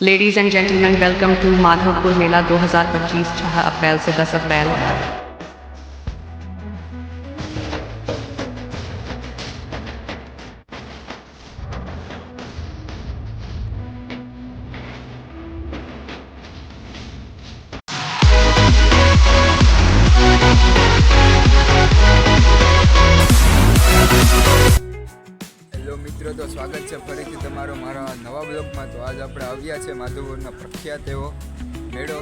Ladies and gentlemen, welcome to Madhopur Mela 2025 6 April से 10 अप्रैल સ્વાગત છે ફરીથી તમારો મારા નવા બ્લોગમાં. તો આજ આપણે આવ્યા છે માધવપુરનો પ્રખ્યાત એવો મેળો.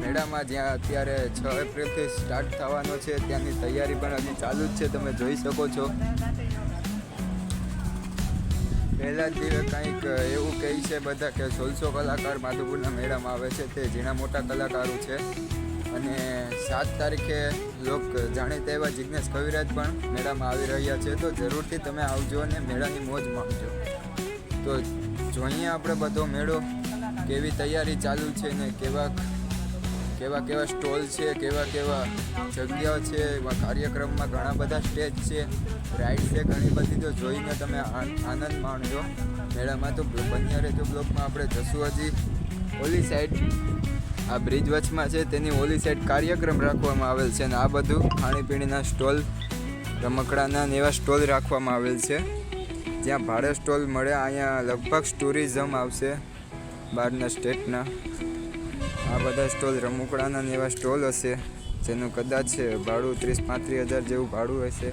મેળામાં જ્યાં અત્યારે છ એપ્રિલથી સ્ટાર્ટ થવાનો છે. ત્યાંની તૈયારી પણ હજી ચાલુ જ છે. તમે જોઈ શકો છો. પહેલાં જ કંઈક એવું કહે છે બધા કે સોળસો કલાકાર માધુપુરના મેળામાં આવે છે. તે ઝીણા મોટા કલાકારો છે. અને સાત તારીખે લોક જાણીતા એવા જિજ્ઞેશ કવિરાજ પણ મેળામાં આવી રહ્યા છે. તો જરૂરથી તમે આવજો અને મેળાની મોજ માણજો. તો જોઈએ આપણે બધો મેળો, કેવી તૈયારી ચાલુ છે ને કેવા કેવા કેવા સ્ટોલ છે, કેવા કેવા જગ્યાઓ છે, એવા કાર્યક્રમમાં ઘણા બધા સ્ટેજ છે. રાઈડ છે ઘણી બધી, તો જોઈને તમે આનંદ માણજો. મેળામાં તો બન્યા રહેજો બ્લોકમાં. આપણે જશું હજી ઓલી સાઈડ આ બ્રિજ વચમાં છે, તેની ઓલી સાઈડ કાર્યક્રમ રાખવામાં આવેલ છે અને આ બધું ખાણીપીણીના સ્ટોલ, રમકડાના ને એવા સ્ટોલ રાખવામાં આવેલ છે. જ્યાં ભાડે સ્ટોલ મળે, અહીંયા લગભગ ટુરિઝમ આવશે બહારના સ્ટેટના. આ બધા સ્ટોલ રમકડાના ને એવા સ્ટોલ હશે, જેનું કદાચ ભાડું ત્રીસ પાંત્રીસ હજાર જેવું ભાડું હશે.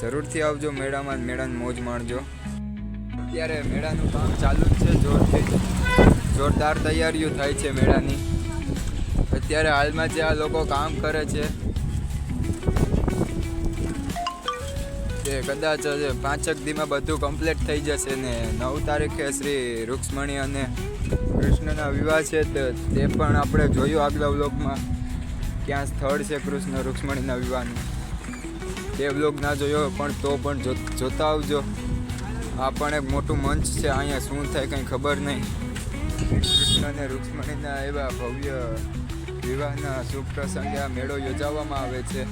જરૂરથી આવજો મેળામાં મેળાને મોજ માણજો. અત્યારે મેળાનું કામ ચાલુ જ છે, જોરથી. જોરદાર તૈયારીઓ થાય છે મેળાની. અત્યારે હાલમાં જે આ લોકો કામ કરે છે તે કદાચ પાંચક દીમાં બધું કમ્પ્લીટ થઈ જશે ને. નવ તારીખે શ્રી રૂક્ષ્મણી અને કૃષ્ણના વિવાહ છે તો પણ આપણે જોયું આગલા વ્લોગમાં ક્યાં સ્થળ છે કૃષ્ણ રૂક્ષ્મણીના વિવાહનું. તે વ્લોગ ના જોયો પણ તો પણ જોતા આવજો. આ પણ એક મોટું મંચ છે, અહીંયા શું થાય કંઈ ખબર નહીં. કૃષ્ણ અને રૂક્ષ્મણીના એવા ભવ્ય વિવાહના શુભ પ્રસંગે આ મેળો યોજાવામાં આવે છે.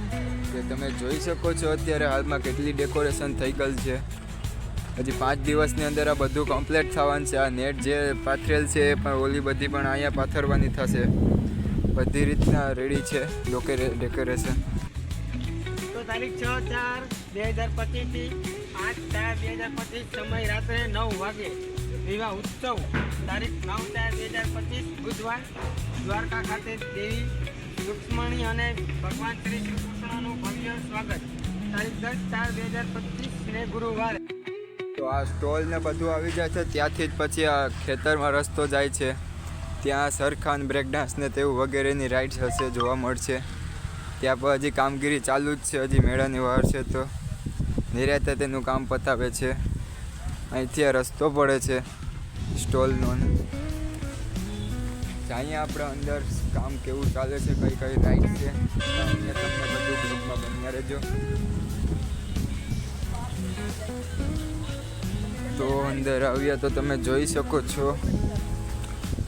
કે તમે જોઈ શકો છો અત્યારે હાલમાં કેટલી ડેકોરેશન થઈ ગયેલ છે. હજી પાંચ દિવસની અંદર આ બધું કમ્પ્લીટ થવાનું છે. આ નેટ જે પાથરેલ છે એ પણ ઓલી બધી પણ અહીંયા પાથરવાની થશે. બધી રીતના રેડી છે ડોકે ડેકોરેશન તારીખ છ ચાર બે હજાર પચીસથી પાંચ ચાર બે હજાર પચીસ સમય રાત્રે નવ વાગે. વિવાહ ઉત્સવ. તારીખ નવ ચાર બે હજાર પચીસ, બુધવાર, દ્વારકા ખાતે દેવી રૂક્ષ્મણી અને ભગવાન શ્રી કૃષ્ણનું ભવ્ય સ્વાગત. તારીખ દસ ચાર બે હજાર પચીસ, ને ગુરુવારે. તો આ સ્ટોલ ને બધું આવી જાય છે, ત્યાંથી જ પછી આ ખેતરમાં રસ્તો જાય છે. ત્યાં સરખાન બ્રેકડાન્સ ને તેવું વગેરેની રાઇડ્સ હશે, જોવા મળશે. ત્યાં પર હજી કામગીરી ચાલુ જ છે, હજી મેળાની વાર છે તો. નિરાતે તેનું કામ પતાવે છે. અહીંથી રસ્તો પડે છે, સ્ટોલનો. અહીંયા આપણે અંદર કામ કેવું ચાલે છે, કઈ કઈ રાઇડ છે તમને બધું રહેજો. તો અંદર આવ્યા તો તમે જોઈ શકો છો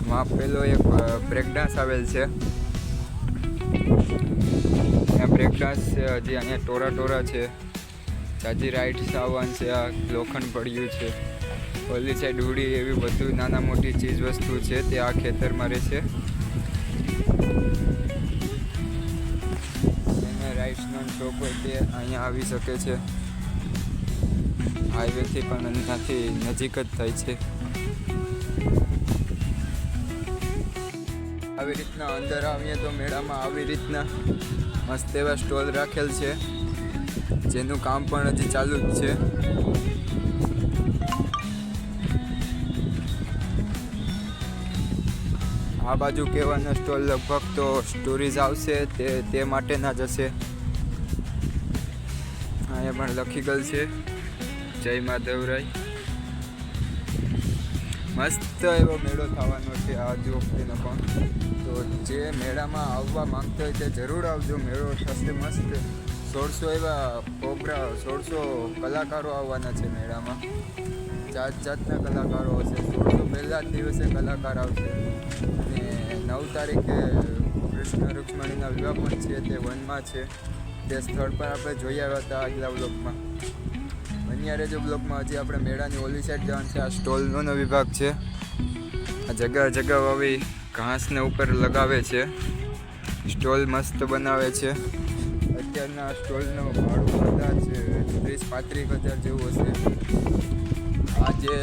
માં પેલો એક બ્રેકડાન્સ આવેલ છે. ત્યાં બ્રેક છે, હજી અહીંયા ટોરા ટોરા છે. જાજી રાઇડ્સ સાવન છે, આ લોખંડ પડ્યું છે. ઓલી સાઈડ ઉડી એવી બધું નાના મોટી ચીજ વસ્તુ છે, તે આ ખેતરમાં રહે છે. એને રાઇડ્સનો શોખ હોય તે અહીંયા આવી શકે છે. હાઈવેથી પણ અહીંયાથી નજીક જ થાય છે. આવી રીતના અંદર આવીએ તો મેળામાં આવી રીતના મસ્ત એવા સ્ટોલ રાખેલ છે. જેનું કામ પણ હજી ચાલુ જ છે. આ બાજુ કહેવાનો સ્ટોલ લગભગ તો સ્ટોરીઝ આવશે તે તે માટેના જ હશે. અહીંયા પણ લખી ગયેલ છે. જય માધવરાય મસ્ત એવો મેળો થવાનો છે આ વખતેનો પણ. તો જે મેળામાં આવવા માંગતો હોય તે જરૂર આવજો. મેળો થશે મસ્ત. સોળસો એવા પ્રોગ્રા સોળસો કલાકારો આવવાના છે મેળામાં. જાત જાતના કલાકારો હશે. સોળસો પહેલા જ દિવસે કલાકાર આવશે. અને નવ તારીખે કૃષ્ણ રૂક્ષ્મણીના વિવાહ પણ છે તે વનમાં છે. તે સ્થળ પર આપણે જોઈ આવ્યા હતા આગલા બ્લોકમાં બન્યા રેજો બ્લોકમાં હજી આપણે મેળાની ઓલી સાઈડ જવાનું છે, આ સ્ટોલનો વિભાગ છે. આ જગ્યા જગા આવી ઘાસને ઉપર લગાવે છે. સ્ટોલ મસ્ત બનાવે છે. અત્યારના સ્ટોલનું ભાડું કદાચ ત્રીસ, પાંત્રીસ હજાર જેવું હશે. આ જે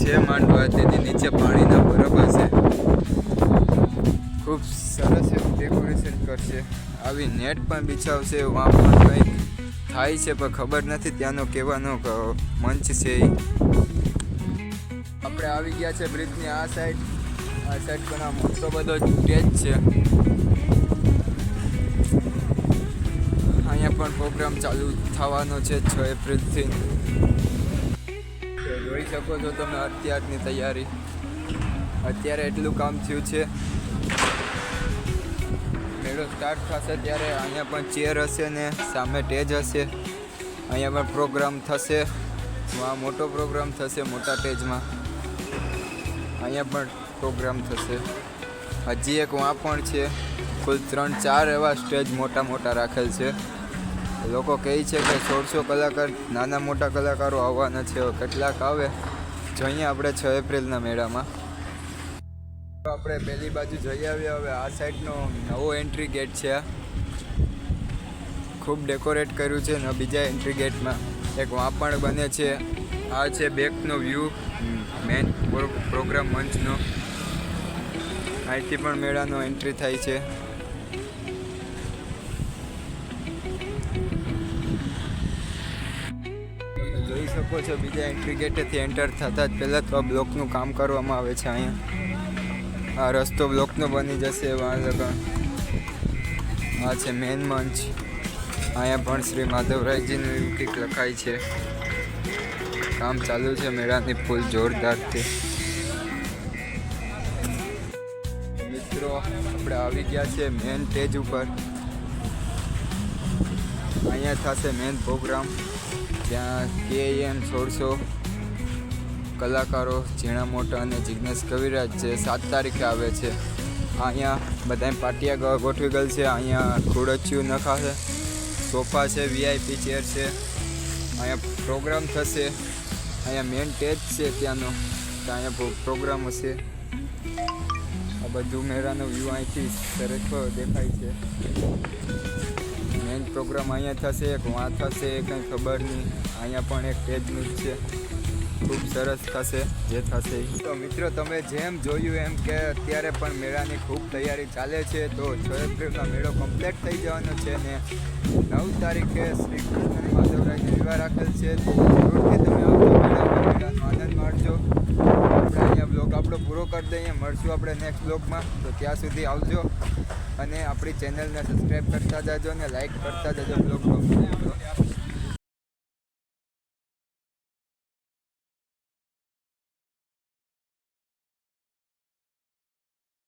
છે માંડવા, તેની નીચે પાણીના બરફ હશે ખૂબ સરસ એવું ડેકોરેશન કરશે. આવી નેટ પણ બિછાવશે. વાં પણ કંઈક થાય છે, પણ ખબર નથી ત્યાંનો કહેવાનો મંચ છે એ આપણે આવી ગયા છે બ્રિજની આ સાઈડ આ સાઈડ પણ આ મોટો બધો સ્ટેજ છે. પણ પ્રોગ્રામ ચાલુ થવાનો છે છ એપ્રિલથી. જોઈ શકો છો તમે અત્યારની તૈયારી. અત્યારે એટલું કામ થયું છે. મેળો સ્ટાર્ટ થશે ત્યારે અહીંયા પણ ચેર હશે ને સામે ટેજ હશે. અહીંયા પણ પ્રોગ્રામ થશે. આ મોટો પ્રોગ્રામ થશે મોટા સ્ટેજમાં અહીંયા પણ પ્રોગ્રામ થશે. હજી એક વાં પણ છે. કુલ ત્રણ ચાર એવા સ્ટેજ મોટા મોટા રાખેલ છે. લોકો કહે છે કે સોળસો કલાકાર નાના મોટા કલાકારો આવવાના છે કેટલાક આવે. જોઈએ આપણે છ એપ્રિલના મેળામાં. આપણે પહેલી બાજુ જઈ આવ્યા, હવે આ સાઈડનો નવો એન્ટ્રી ગેટ છે ખૂબ ડેકોરેટ કર્યું છે, ને બીજા એન્ટ્રી ગેટમાં. એક વાપણ બને છે. આ છે બેકનો વ્યૂ મેન પ્રોગ્રામ મંચનો. અહીંથી પણ મેળાનો એન્ટ્રી થાય છે. જોઈ શકો છો. બીજા એન્ટ્રી એન્ટર થતાં જ પહેલાં તો આ બ્લોકનું કામ કરવામાં આવે છે અહીંયા. આ રસ્તો બ્લોકનો બની જશે વાં લગન આ છે મેન મંચ. અહીંયા પણ શ્રી માધવરાયજીનું એવું કંઈક લખાય છે. કામ ચાલુ છે મેળાની ફૂલ જોરદારથી. મિત્રો, આપણે આવી ગયા છે મેન સ્ટેજ ઉપર. અહીંયા થશે મેન પ્રોગ્રામ ત્યાં કે એમ સોળસો કલાકારો, ઝીણા મોટા અને જિજ્ઞેશ કવિરાજ છે સાત તારીખે આવે છે. અહીંયા બધાય પાટિયા ગોઠવી ગયેલ છે. અહીંયા ખુરચ્યું નખાશે સોફા છે વીઆઈપી ચેર છે. અહીંયા પ્રોગ્રામ થશે. અહીંયા મેન ટેચ છે ત્યાંનો. તો અહીંયા પ્રોગ્રામ હશે. આ બધું મેળાનો વ્યૂ અહીંથી સરસ દેખાય છે. મેન પ્રોગ્રામ અહીંયા થશે, એક વાં થશે, કંઈ ખબર નહીં. અહીંયા પણ એક સ્ટેજનું જ છે. ખૂબ સરસ થશે, જે થશે. તો મિત્રો, તમે જેમ જોયું એમ કે અત્યારે પણ મેળાની ખૂબ તૈયારી ચાલે છે, તો છ એપ્રિલનો મેળો કમ્પ્લીટ થઈ જવાનો છે ને નવ તારીખે શ્રી કૃષ્ણ માધવરાયનો વિવાહ રાખેલ છે. જરૂરથી તમે આવજો મેળાનો આનંદ માણજો. આપણે અહીંયા બ્લોગ આપણો પૂરો કરી દઈએ, મળશું આપણે નેક્સ્ટ બ્લોગમાં તો ત્યાં સુધી આવજો. અને આપણી ચેનલને સબસ્ક્રાઈબ કરતા જાજો અને લાઈક કરતા જાજો બ્લોગ